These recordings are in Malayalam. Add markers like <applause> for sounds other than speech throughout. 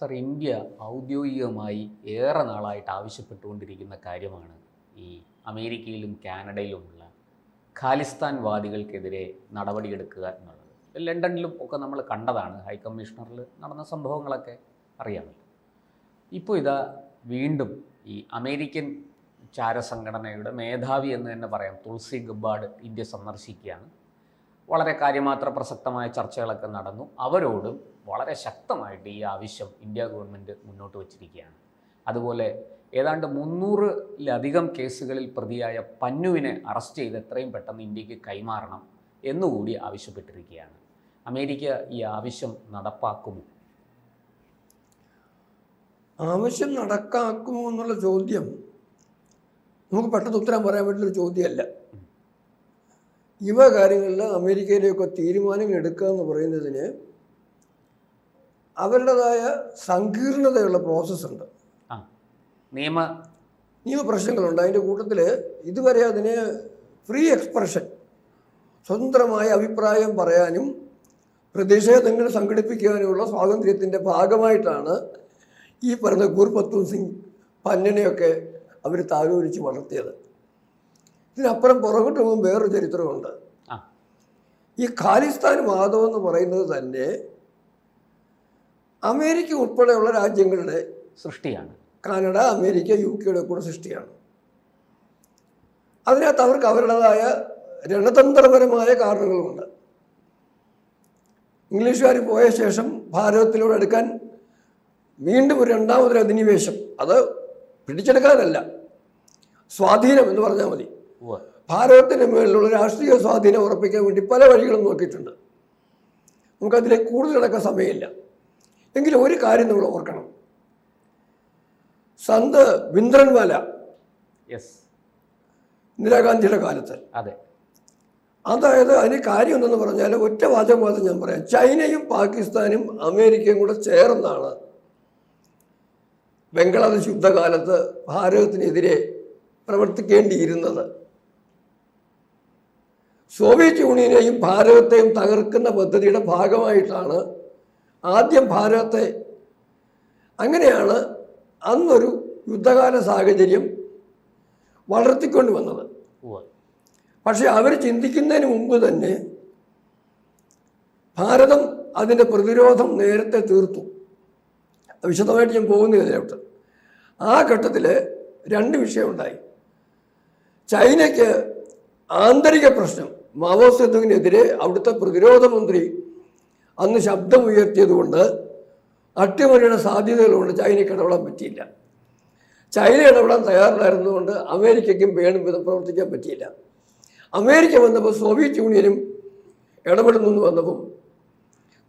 സർ ഇന്ത്യ ഔദ്യോഗികമായി ഏറെ നാളായിട്ട് ആവശ്യപ്പെട്ടുകൊണ്ടിരിക്കുന്ന കാര്യമാണ് ഈ അമേരിക്കയിലും കാനഡയിലുമുള്ള ഖാലിസ്ഥാൻ വാദികൾക്കെതിരെ നടപടിയെടുക്കുക എന്നുള്ളത്. ലണ്ടനിലും ഒക്കെ നമ്മൾ കണ്ടതാണ്. ഹൈ കമ്മീഷണറിൽ നടന്ന സംഭവങ്ങളൊക്കെ അറിയാമല്ലോ. ഇപ്പോൾ ഇതാ വീണ്ടും ഈ അമേരിക്കൻ ചാരസംഘടനയുടെ മേധാവി എന്ന് തന്നെ പറയാം. തുളസി ഗബ്ബാഡ് ഇന്ത്യ സന്ദർശിക്കുകയാണ്. വളരെ കാര്യമാത്ര പ്രസക്തമായ ചർച്ചകളൊക്കെ നടന്നു. അവരോടും വളരെ ശക്തമായിട്ട് ഈ ആവശ്യം ഇന്ത്യ ഗവൺമെന്റ് മുന്നോട്ട് വച്ചിരിക്കുകയാണ്. അതുപോലെ ഏതാണ്ട് മുന്നൂറിലധികം കേസുകളിൽ പ്രതിയായ പന്നുവിനെ അറസ്റ്റ് ചെയ്ത് എത്രയും പെട്ടെന്ന് ഇന്ത്യയ്ക്ക് കൈമാറണം എന്നുകൂടി ആവശ്യപ്പെട്ടിരിക്കുകയാണ്. അമേരിക്ക ഈ ആവശ്യം നടപ്പാക്കുമോ? ആവശ്യം നടക്കാക്കുമോ എന്നുള്ള ചോദ്യം. നമുക്ക് പെട്ടെന്ന് ഉത്തരം പറയാൻ പറ്റുന്ന ഒരു ചോദ്യമല്ല. ഇവ കാര്യങ്ങളിൽ അമേരിക്കയിലെയൊക്കെ തീരുമാനങ്ങൾ എടുക്കുക എന്ന് പറയുന്നതിന് അവരുടേതായ സങ്കീർണതയുള്ള പ്രോസസ്സുണ്ട് നിയമ നിയമപ്രശ്നങ്ങളുണ്ട് അതിന്റെ കൂട്ടത്തിൽ ഇതുവരെ അതിന് ഫ്രീ എക്സ്പ്രഷൻ സ്വതന്ത്രമായ അഭിപ്രായം പറയാനും പ്രതിഷേധങ്ങൾ സംഘടിപ്പിക്കാനുമുള്ള സ്വാതന്ത്ര്യത്തിന്റെ ഭാഗമായിട്ടാണ് ഈ പറഞ്ഞ ഗുർപത്തു സിംഗ് പന്നനെയൊക്കെ അവർ താലോലിച്ച് വളർത്തിയത്. ഇതിനപ്പുറം പുറകോട്ട് പോകുമ്പോൾ വേറൊരു ചരിത്രമുണ്ട്. ഈ ഖാലിസ്ഥാൻ വാദം എന്ന് പറയുന്നത് തന്നെ അമേരിക്ക ഉൾപ്പെടെയുള്ള രാജ്യങ്ങളുടെ സൃഷ്ടിയാണ്. കാനഡ അമേരിക്ക യു കെയുടെ കൂടെ സൃഷ്ടിയാണ്. അതിനകത്ത് അവർക്ക് അവരുടേതായ രണതന്ത്രപരമായ കാരണങ്ങളുണ്ട്. ഇംഗ്ലീഷുകാർ പോയ ശേഷം ഭാരതത്തിലൂടെ എടുക്കാൻ വീണ്ടും ഒരു രണ്ടാമതൊരു അധിനിവേശം. അത് പിടിച്ചെടുക്കാനല്ല. സ്വാധീനം എന്ന് പറഞ്ഞാൽ മതി. ഭാരതത്തിന് മേളിലുള്ള രാഷ്ട്രീയ സ്വാധീനം ഉറപ്പിക്കാൻ വേണ്ടി പല വഴികളും നോക്കിയിട്ടുണ്ട്. നമുക്കതിലേക്ക് കൂടുതൽ കിടക്കാൻ സമയമില്ല. എങ്കിലും ഒരു കാര്യം നമ്മൾ ഓർക്കണം. സന്ത് ബിന്ദ്രൻവാല യെസ്. ഇന്ദിരാഗാന്ധിയുടെ കാലത്ത്. അതെ. അതായത് അതിന് കാര്യം എന്തെന്ന് പറഞ്ഞാൽ ഒറ്റ വാചകം മാത്രം ഞാൻ പറയാം. ചൈനയും പാകിസ്ഥാനും അമേരിക്കയും കൂടെ ചേർന്നാണ് ബംഗ്ലാദേശ് യുദ്ധകാലത്ത് ഭാരതത്തിനെതിരെ പ്രവർത്തിക്കേണ്ടിയിരുന്നത്. സോവിയറ്റ് യൂണിയനെയും ഭാരതത്തെയും തകർക്കുന്ന പദ്ധതിയുടെ ഭാഗമായിട്ടാണ് ആദ്യം ഭാരതത്തെ അങ്ങനെയാണ് അന്നൊരു യുദ്ധകാല സാഹചര്യം വളർത്തിക്കൊണ്ട് വന്നത്. പക്ഷേ അവർ ചിന്തിക്കുന്നതിന് മുമ്പ് തന്നെ ഭാരതം അതിന്റെ പ്രതിരോധം നേരത്തെ തീർത്തു. വിശദമായിട്ട് ഞാൻ പോകുന്നില്ല ഇതിലോട്ട്. ആ ഘട്ടത്തിൽ രണ്ട് വിഷയമുണ്ടായി. ചൈനയ്ക്ക് ആന്തരിക പ്രശ്നം മാവോ സെതുവിനെതിരെ അവിടുത്തെ പ്രതിരോധ മന്ത്രി അന്ന് ശബ്ദമുയർത്തിയതുകൊണ്ട് അട്ടിമറിയുടെ സാധ്യതകളുകൊണ്ട് ചൈനയ്ക്ക് ഇടപെടാൻ പറ്റിയില്ല. ചൈന ഇടപെടാൻ തയ്യാറില്ലായിരുന്നതുകൊണ്ട് അമേരിക്കയ്ക്കും വേണം വിധം പ്രവർത്തിക്കാൻ പറ്റിയില്ല. അമേരിക്ക വന്നപ്പോൾ സോവിയറ്റ് യൂണിയനും ഇടപെടുന്നു എന്ന് വന്നപ്പോൾ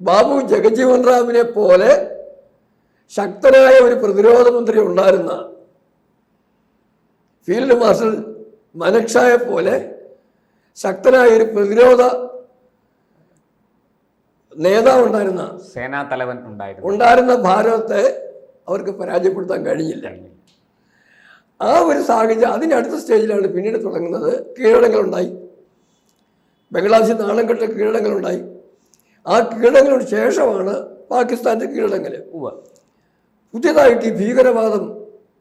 ബാബു ജഗജീവൻ റാമിനെ പോലെ ശക്തനായ ഒരു പ്രതിരോധ മന്ത്രി ഉണ്ടായിരുന്ന ഫീൽഡ് മാർഷൽ മനക്ഷായെ പോലെ ശക്തനായ ഒരു പ്രതിരോധ നേതാവ് ഉണ്ടായിരുന്ന സേനാ തലവൻ ഉണ്ടായിരുന്നു. ഉണ്ടായിരുന്ന ഭാരതത്തെ അവർക്ക് പരാജയപ്പെടുത്താൻ കഴിഞ്ഞില്ല. ആ ഒരു സാഹചര്യം അതിനടുത്ത സ്റ്റേജിലാണ് പിന്നീട് തുടങ്ങുന്നത്. കീഴടങ്ങളുണ്ടായി ബംഗ്ലാദേശിൽ നാണം കെട്ട കീഴടങ്ങളുണ്ടായി ആ കീഴടങ്ങൾക്ക് ശേഷമാണ് പാകിസ്ഥാന്റെ കീഴടങ്ങൾ. പുതിയതായിട്ട് ഈ ഭീകരവാദം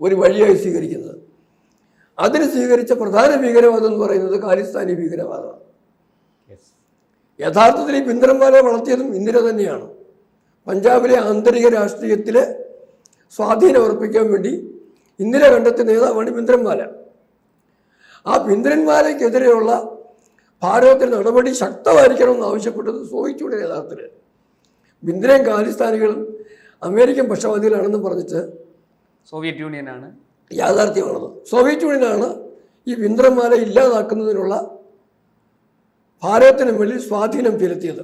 ഒരു വഴിയായി സ്വീകരിക്കുന്നത്. അതിന് സ്വീകരിച്ച പ്രധാന ഭീകരവാദം എന്ന് പറയുന്നത് ഖാലിസ്ഥാനി ഭീകരവാദമാണ്. യഥാർത്ഥത്തിൽ ഈ പിന്തരന്മാരെ വളർത്തിയതും ഇന്ദിര തന്നെയാണ്. പഞ്ചാബിലെ ആന്തരിക രാഷ്ട്രീയത്തിലെ സ്വാധീനം ഉറപ്പിക്കാൻ വേണ്ടി ഇന്ദിര കണ്ടെത്തിയ നേതാവാണ് പിന്തരന്മാല ആ പിന്തരന്മാലയ്ക്കെതിരെയുള്ള ഭാരതത്തിൽ നടപടി ശക്തമായിരിക്കണമെന്ന് ആവശ്യപ്പെട്ടത് യൂണിയൻ യഥാർത്ഥത്തിൽ ബിന്ദ്രയും ഖാലിസ്ഥാനികളും അമേരിക്കൻ പക്ഷപാതികളാണെന്ന് പറഞ്ഞിട്ട് സോവിയറ്റ് യൂണിയനാണ് യാഥാർത്ഥ്യമാണത്. സോവിയറ്റ് യൂണിയനാണ് ഈ ബിന്ദ്രന്മാല ഇല്ലാതാക്കുന്നതിനുള്ള ഭാരതത്തിന് വേണ്ടി സ്വാധീനം ചെലുത്തിയത്.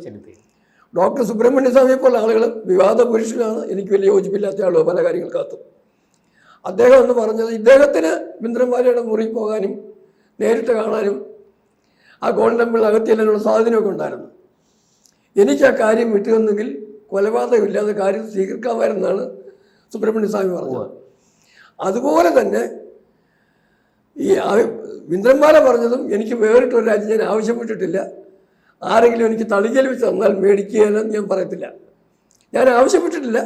ഡോക്ടർ സുബ്രഹ്മണ്യ സ്വാമിയെ പോലെ ആളുകൾ വിവാദ പുരുഷനാണ് എനിക്ക് വലിയ യോജിപ്പില്ലാത്ത ആളോ പല കാര്യങ്ങൾക്കകത്തും. അദ്ദേഹം എന്ന് പറഞ്ഞത് ഇദ്ദേഹത്തിന് ബിന്ദ്രന്മാലയുടെ മുറി പോകാനും നേരിട്ട് കാണാനും ആ ഗോൾഡൻ ടെമ്പിൾ അകത്തിയല്ലുള്ള സ്വാധീനമൊക്കെ ഉണ്ടായിരുന്നു. എനിക്ക് ആ കാര്യം വിട്ടുവന്നെങ്കിൽ കൊലപാതകമില്ലാതെ കാര്യം സ്വീകരിക്കാമായിരുന്നാണ് സുബ്രഹ്മണ്യ സ്വാമി പറഞ്ഞത് അതുപോലെ തന്നെ ഈ ഇന്ദ്രന്മാരെ പറഞ്ഞതും എനിക്ക് വേറിട്ടൊരു രാജ്യം ഞാൻ ആവശ്യപ്പെട്ടിട്ടില്ല. ആരെങ്കിലും എനിക്ക് തളികയിൽ വെച്ച് തന്നാൽ മേടിക്കുകയെന്ന് ഞാൻ പറയത്തില്ല. ഞാൻ ആവശ്യപ്പെട്ടിട്ടില്ല.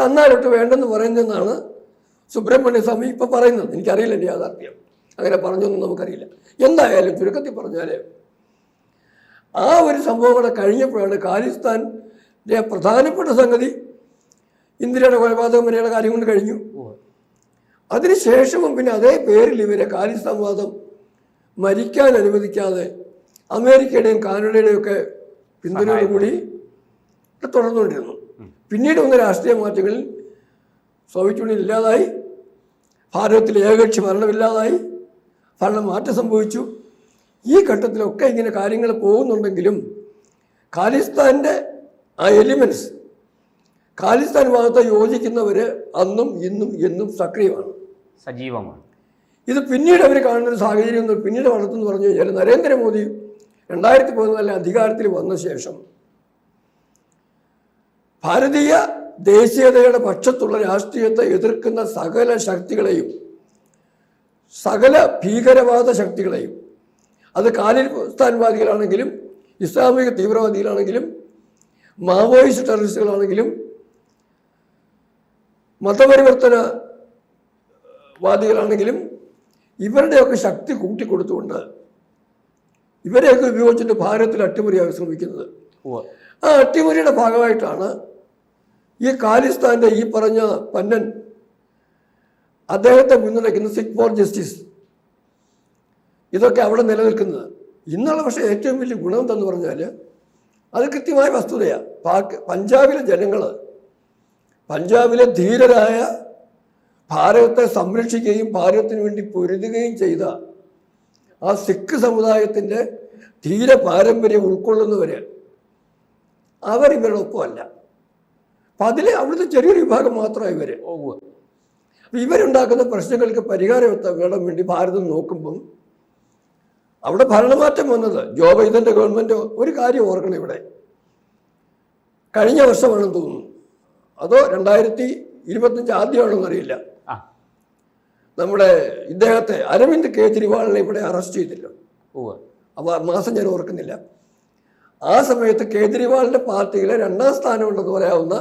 തന്നാലൊട്ട് വേണ്ടെന്ന് പറയുന്നതെന്നാണ് സുബ്രഹ്മണ്യ സ്വാമി ഇപ്പം പറയുന്നത്. എനിക്കറിയില്ല എന്റെ യാഥാർത്ഥ്യം. അങ്ങനെ പറഞ്ഞൊന്നും നമുക്കറിയില്ല. എന്തായാലും ചുരുക്കത്തിൽ പറഞ്ഞാൽ ആ ഒരു സംഭവം കൂടെ കഴിഞ്ഞപ്പോഴാണ് ഖാലിസ്ഥാന്റെ പ്രധാനപ്പെട്ട സംഗതി. ഇന്ദിരയുടെ കൊലപാതകം വരെയുള്ള കാര്യം കൊണ്ട് കഴിഞ്ഞു. അതിനുശേഷവും പിന്നെ അതേ പേരിൽ ഇവരെ ഖാലിസ്ഥാൻ സംവാദം മരിക്കാൻ അനുവദിക്കാതെ അമേരിക്കയുടെയും കാനഡയുടെയും ഒക്കെ പിന്തുണയോടുകൂടി തുടർന്നുകൊണ്ടിരുന്നു. പിന്നീട് വന്ന രാഷ്ട്രീയ മാറ്റങ്ങളിൽ സോവിയറ്റ് യൂണിയൻ ഇല്ലാതായി. ഭാരതത്തിൽ ഏകകക്ഷി ഭരണമില്ലാതായി ഭരണം മാറ്റം സംഭവിച്ചു. ഈ ഘട്ടത്തിലൊക്കെ ഇങ്ങനെ കാര്യങ്ങൾ പോകുന്നുണ്ടെങ്കിലും ഖാലിസ്ഥാന്റെ ആ എലിമെന്റ്സ് ഖാലിസ്ഥാൻ ഭാഗത്ത് യോജിക്കുന്നവർ അന്നും ഇന്നും എന്നും സക്രിയമാണ്. സജീവമാണ്. ഇത് പിന്നീട് അവർ കാണുന്ന ഒരു സാഹചര്യം എന്ന് പിന്നീട് വളർത്തുന്നു പറഞ്ഞു കഴിഞ്ഞാൽ നരേന്ദ്രമോദി രണ്ടായിരത്തി പതിനാലിൽ അധികാരത്തിൽ വന്ന ശേഷം ഭാരതീയ ദേശീയതയുടെ പക്ഷത്തുള്ള രാഷ്ട്രീയത്തെ എതിർക്കുന്ന സകല ശക്തികളെയും സകല ഭീകരവാദ ശക്തികളെയും അത് ഖാലിസ്ഥാൻവാദികളാണെങ്കിലും ഇസ്ലാമിക തീവ്രവാദികളാണെങ്കിലും മാവോയിസ്റ്റ് ടെററിസ്റ്റുകളാണെങ്കിലും മതപരിവർത്തന വാദികളാണെങ്കിലും ഇവരുടെയൊക്കെ ശക്തി കൂട്ടിക്കൊടുത്തുകൊണ്ട് ഇവരെയൊക്കെ ഉപയോഗിച്ചിട്ട് ഭാരതത്തിൽ അട്ടിമറിയാൻ ശ്രമിക്കുന്നത്. ആ അട്ടിമറിയുടെ ഭാഗമായിട്ടാണ് ഈ ഖാലിസ്ഥാന്റെ ഈ പറഞ്ഞ പന്നൻ അദ്ദേഹത്തെ പിന്തുണയ്ക്കുന്ന സിഖ് ഫോർ ജസ്റ്റിസ് ഇതൊക്കെ അവിടെ നിലനിൽക്കുന്നത്. ഇന്നുള്ള പക്ഷേ ഏറ്റവും വലിയ ഗുണം എന്തെന്ന് പറഞ്ഞാൽ അത് കൃത്യമായ വസ്തുതയാണ് പാക് പഞ്ചാബിലെ ജനങ്ങൾ പഞ്ചാബിലെ ധീരരായ ഭാരതത്തെ സംരക്ഷിക്കുകയും ഭാരതത്തിന് വേണ്ടി പൊരുതുകയും ചെയ്ത ആ സിഖ് സമുദായത്തിന്റെ ധീര പാരമ്പര്യം ഉൾക്കൊള്ളുന്നവര് അവരിവരുടെ ഒപ്പമല്ല അപ്പം അതിലെ അവിടുത്തെ ചെറിയൊരു വിഭാഗം മാത്രമാണ് ഇവർ ഇവരുണ്ടാക്കുന്ന പ്രശ്നങ്ങൾക്ക് പരിഹാരം എത്താൻ വേണം വേണ്ടി ഭാരതം നോക്കുമ്പം അവിടെ ഭരണമാറ്റം വന്നത് ജോ ബൈഡന്റെ ഗവൺമെന്റ് ഒരു കാര്യം ഓർക്കണം ഇവിടെ. കഴിഞ്ഞ വർഷമാണെന്ന് തോന്നുന്നു. അതോ രണ്ടായിരത്തി ഇരുപത്തഞ്ച് ആദ്യമാണെന്ന് അറിയില്ല. നമ്മുടെ ഇദ്ദേഹത്തെ അരവിന്ദ് കേജ്രിവാളിനെ ഇവിടെ അറസ്റ്റ് ചെയ്തില്ല. അപ്പൊ അപ്പോൾ മാസം ഞാൻ ഓർക്കുന്നില്ല. ആ സമയത്ത് കേജ്രിവാളിന്റെ പാർട്ടിയിലെ രണ്ടാം സ്ഥാനമുണ്ടെന്ന് പറയാവുന്ന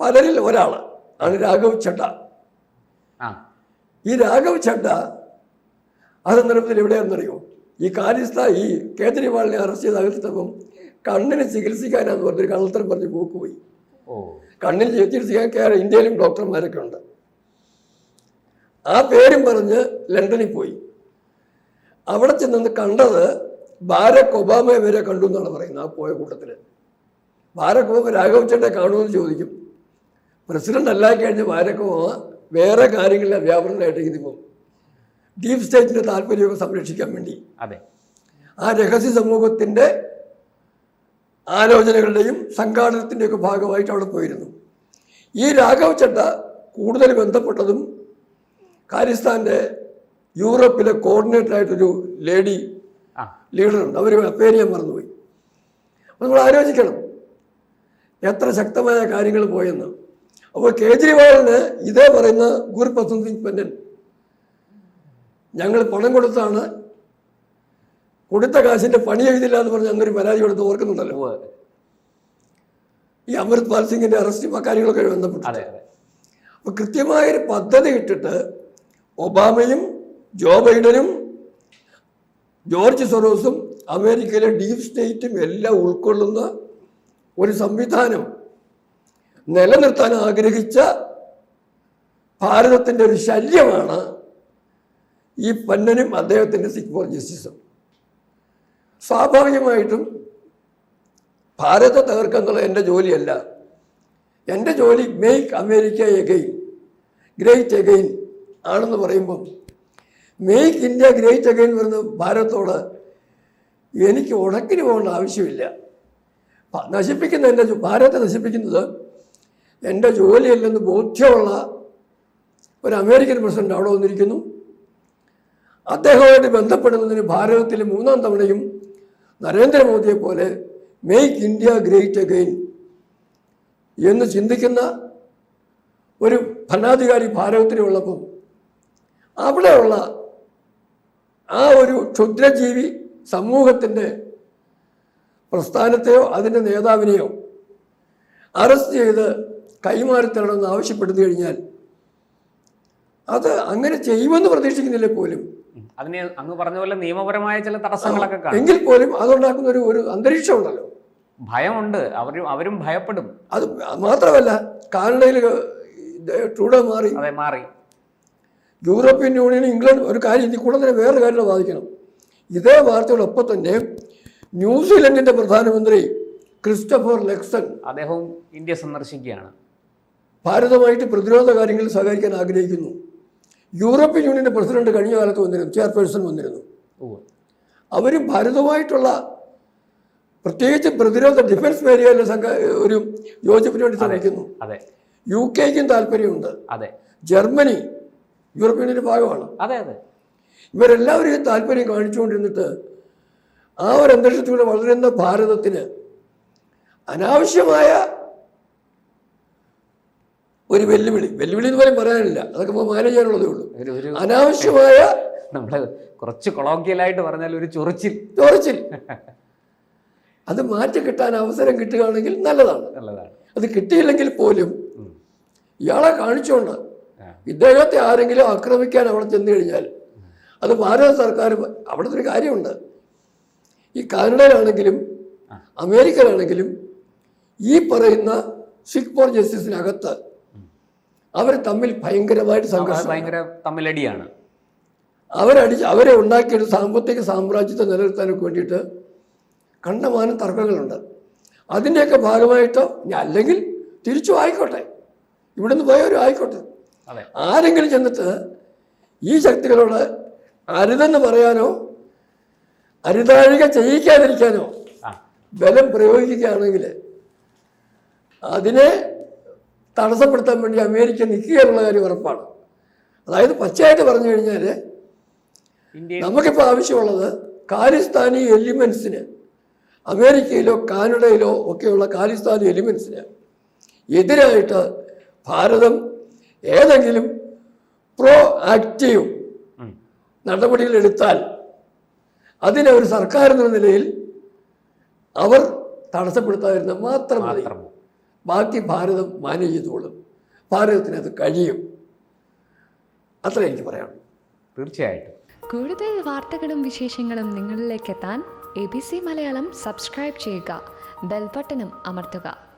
പലരിൽ ഒരാൾ ആണ് രാഘവ് ചഡ്ഡ ആ. ഈ രാഘവ് ചഡ്ഡ ആ സന്ദർഭത്തിൽ എവിടെയാണെന്നറിയോ? ഈ കാര്യസ്ഥ ഈ കേജ്രിവാളിനെ അറസ്റ്റ് ചെയ്ത് അകത്തിട്ടപ്പം കണ്ണിന് ചികിത്സിക്കാനാന്ന് പറഞ്ഞൊരു കള്ളത്തരം പറഞ്ഞ് പോക്ക് കണ്ണിന് ചികിത്സിക്കാൻ കേരള ഇന്ത്യയിലും ഡോക്ടർമാരൊക്കെ ഉണ്ട്. ആ പേരും പറഞ്ഞ് ലണ്ടനിൽ പോയി. അവിടെ ചെന്ന് കണ്ടത് ബാരക് ഒബാമയെ വരെ കണ്ടു എന്നാണ് പറയുന്നത് ആ പോയ കൂട്ടത്തിൽ ബാരക് ഒബാമ രാഘവ് ചേട്ടനെ കാണുമെന്ന് ചോദിക്കും. പ്രസിഡന്റ് അല്ലാതെ കഴിഞ്ഞ് ബാരക് ഒബാമ വേറെ കാര്യങ്ങളിലെ വ്യാപനമായിട്ട് ഇതിപ്പം ഡീപ് സ്റ്റേറ്റിന്റെ താല്പര്യമൊക്കെ സംരക്ഷിക്കാൻ വേണ്ടി. അതെ. ആ രഹസ്യ സമൂഹത്തിന്റെ ആലോചനകളുടെയും സംഘാടനത്തിന്റെയൊക്കെ ഭാഗമായിട്ട് അവിടെ പോയിരുന്നു. ഈ രാഘവ ചട്ട കൂടുതൽ ബന്ധപ്പെട്ടതും ഖാലിസ്ഥാന്റെ യൂറോപ്പിലെ കോർഡിനേറ്ററായിട്ടൊരു ലേഡി ലീഡറുണ്ട് അവർ പേര് ഞാൻ മറന്നുപോയി. അപ്പോൾ നമ്മൾ ആലോചിക്കണം എത്ര ശക്തമായ കാര്യങ്ങൾ പോയെന്ന്. അപ്പോൾ കേജ്രിവാളിന് ഇതേ പറയുന്ന പന്നൻ ഞങ്ങൾ പണം കൊടുത്താണ് കൊടുത്ത കാശിന്റെ പണി എഴുതില്ല എന്ന് പറഞ്ഞ് അന്നൊരു പരാതി കൊടുത്ത് ഓർക്കുന്നുണ്ടല്ലോ. ഈ അമൃത് പാൽ സിംഗിന്റെ അറസ്റ്റും ആ കാര്യങ്ങളൊക്കെ ബന്ധപ്പെട്ട് അതെ അതെ. അപ്പൊ കൃത്യമായൊരു പദ്ധതി ഇട്ടിട്ട് ഒബാമയും ജോ ബൈഡനും ജോർജ് സൊറോസും അമേരിക്കയിലെ ഡീപ് സ്റ്റേറ്റും എല്ലാം ഉൾക്കൊള്ളുന്ന ഒരു സംവിധാനം നിലനിർത്താൻ ആഗ്രഹിച്ച ഭാരതത്തിന്റെ ഒരു ശല്യമാണ് ഈ പന്നനും അദ്ദേഹത്തിന്റെ സിഖ് ഫോർ ജസ്റ്റിസും. സ്വാഭാവികമായിട്ടും ഭാരതത്തെ തകർക്കുക എന്നുള്ളത് എന്റെ ജോലിയല്ല. എന്റെ ജോലി make America again great again ആണെന്ന് പറയുമ്പം മേക്ക് ഇന്ത്യ ഗ്രേറ്റ് അഗൈൻ വരുന്ന ഭാരതത്തോട് എനിക്ക് ഉടക്കിന് പോകേണ്ട ആവശ്യമില്ല. നശിപ്പിക്കുന്ന എന്റെ ഭാരത നശിപ്പിക്കുന്നത് എന്റെ ജോലിയല്ലെന്ന് ബോധ്യമുള്ള ഒരു അമേരിക്കൻ പ്രസിഡന്റ് അവിടെ വന്നിരിക്കുന്നു. അദ്ദേഹവുമായിട്ട് ബന്ധപ്പെടുന്നതിന് ഭാരതത്തിൽ മൂന്നാം തവണയും നരേന്ദ്രമോദിയെ പോലെ മേക്ക് ഇന്ത്യ ഗ്രേറ്റ് അഗെയിൻ എന്ന് ചിന്തിക്കുന്ന ഒരു ഭരണാധികാരി ഭാരതത്തിലുള്ളപ്പോൾ അവിടെയുള്ള ആ ഒരു ക്ഷുദ്രജീവി സമൂഹത്തിന്റെ പ്രസ്ഥാനത്തെയോ അതിന്റെ നേതാവിനെയോ അറസ്റ്റ് ചെയ്ത് കൈമാറിത്തരണമെന്ന് ആവശ്യപ്പെടുന്നു കഴിഞ്ഞാൽ അത് അങ്ങനെ ചെയ്യുമെന്ന് പ്രതീക്ഷിക്കുന്നില്ല പോലും. അതിന് അങ്ങ് പറഞ്ഞ പോലെ നിയമപരമായ ചില തടസ്സങ്ങളൊക്കെ എങ്കിൽ പോലും അതുണ്ടാക്കുന്ന ഒരു ഒരു അന്തരീക്ഷം ഉണ്ടല്ലോ ഭയമുണ്ട്. അവരും അവരും ഭയപ്പെടും. അത് മാത്രമല്ല കാനഡയിൽ ട്രൂഡോ മാറി. അതെ മാറി. യൂറോപ്യൻ യൂണിയൻ ഇംഗ്ലണ്ട് ഒരു കാര്യം ഇതിൽ കൂടെ തന്നെ വേറൊരു കാര്യം ബാധിക്കണം ഇതേ വാർത്തയോടൊപ്പം തന്നെ ന്യൂസിലൻഡിന്റെ പ്രധാനമന്ത്രി ക്രിസ്റ്റഫർ ലെക്സൺ അദ്ദേഹവും ഇന്ത്യ സന്ദർശിക്കുകയാണ്. ഭാരതമായിട്ട് പ്രതിരോധ കാര്യങ്ങളിൽ സഹകരിക്കാൻ ആഗ്രഹിക്കുന്നു. യൂറോപ്യൻ യൂണിയന്റെ പ്രസിഡന്റ് കഴിഞ്ഞ കാലത്ത് വന്നിരുന്നു ചെയർപേഴ്സൺ വന്നിരുന്നു. അവർ അവരും ഭാരതവുമായിട്ടുള്ള പ്രത്യേകിച്ച് പ്രതിരോധ ഡിഫൻസ് മേഖലയിലെ സംഘ ഒരു യോജിപ്പിന് വേണ്ടി ശ്രമിക്കുന്നു. യു കെക്കും താല്പര്യമുണ്ട്. ജർമ്മനി യൂറോപ്യൻ യൂണിയന്റെ ഭാഗമാണ്. ഇവരെല്ലാവരും ഈ താല്പര്യം കാണിച്ചുകൊണ്ടിരുന്നിട്ട് ആ ഒരു അന്തരീക്ഷത്തിലൂടെ വളരുന്ന ഭാരതത്തിന് അനാവശ്യമായ ഒരു വെല്ലുവിളി. വെല്ലുവിളി എന്ന് പോലും പറയാനില്ല. അതൊക്കെ ഇപ്പോൾ മാനേജ് ചെയ്യാനുള്ളതേ ഉള്ളൂ. അനാവശ്യമായ <laughs> നമ്മൾ കുറച്ച് കൊളോക്കിയലായിട്ട് പറഞ്ഞാൽ ഒരു ചൊറിച്ചിൽ. ചൊറിച്ചിൽ. <laughs> അത് മാറ്റി കിട്ടാൻ അവസരം കിട്ടുകയാണെങ്കിൽ നല്ലതാണ്. നല്ലതാണ്. അത് കിട്ടിയില്ലെങ്കിൽ പോലും ഇയാളെ കാണിച്ചുകൊണ്ട്. ഇദ്ദേഹത്തെ ആരെങ്കിലും ആക്രമിക്കാൻ അവിടെ ചെന്ന് കഴിഞ്ഞാൽ അത് ഭാരത സർക്കാർ അവിടുത്തെ ഒരു കാര്യമുണ്ട്. ഈ കാനഡയിലാണെങ്കിലും. അമേരിക്കയിലാണെങ്കിലും ഈ പറയുന്ന സിഖ് ഫോർ ജസ്റ്റിസിനകത്ത് അവർ തമ്മിൽ ഭയങ്കരമായിട്ട് സംഘർഷം. ഭയങ്കര തമ്മിലടിയാണ്. അവരടിച്ച് അവരെ ഉണ്ടാക്കിയൊരു സാമ്പത്തിക സാമ്രാജ്യത്തെ നിലനിർത്താനൊക്കെ വേണ്ടിയിട്ട് കണ്ടമാനം തർക്കങ്ങളുണ്ട്. അതിന്റെയൊക്കെ ഭാഗമായിട്ടോ അല്ലെങ്കിൽ തിരിച്ചു ആയിക്കോട്ടെ. ഇവിടുന്ന് പോയവരും ആയിക്കോട്ടെ. ആരെങ്കിലും ചെന്നിട്ട് ഈ ശക്തികളോട് അരുതെന്ന് പറയാനോ അരുതാഴിക ചെയ്യിക്കാതിരിക്കാനോ ബലം പ്രയോഗിക്കുകയാണെങ്കിൽ അതിനെ തടസ്സപ്പെടുത്താൻ വേണ്ടി അമേരിക്ക നിൽക്കുക എന്നുള്ള കാര്യം ഉറപ്പാണ്. അതായത് പച്ചയായിട്ട് പറഞ്ഞു കഴിഞ്ഞാൽ നമുക്കിപ്പോൾ ആവശ്യമുള്ളത് ഖാലിസ്ഥാനി എലിമെൻസിന് അമേരിക്കയിലോ കാനഡയിലോ ഒക്കെയുള്ള ഖാലിസ്ഥാനി എലിമെൻസിന് എതിരായിട്ട് ഭാരതം ഏതെങ്കിലും പ്രോ ആക്റ്റീവ് നടപടികളെടുത്താൽ അതിനെ ഒരു സർക്കാർ എന്ന നിലയിൽ അവർ തടസ്സപ്പെടുത്താതിരുന്ന മാത്രം മതി. മാത്രം ബാക്കി ഭാരതം മാനേജ് ചെയ്തോളും. ഭാരതത്തിന് അത് കഴിയും. അത്ര എനിക്ക് പറയാം തീർച്ചയായിട്ടും. കൂടുതൽ വാർത്തകളും വിശേഷങ്ങളും നിങ്ങളിലേക്ക് എത്താൻ A B C Malayalam subscribe ചെയ്യുക. ബെൽബട്ടനും അമർത്തുക.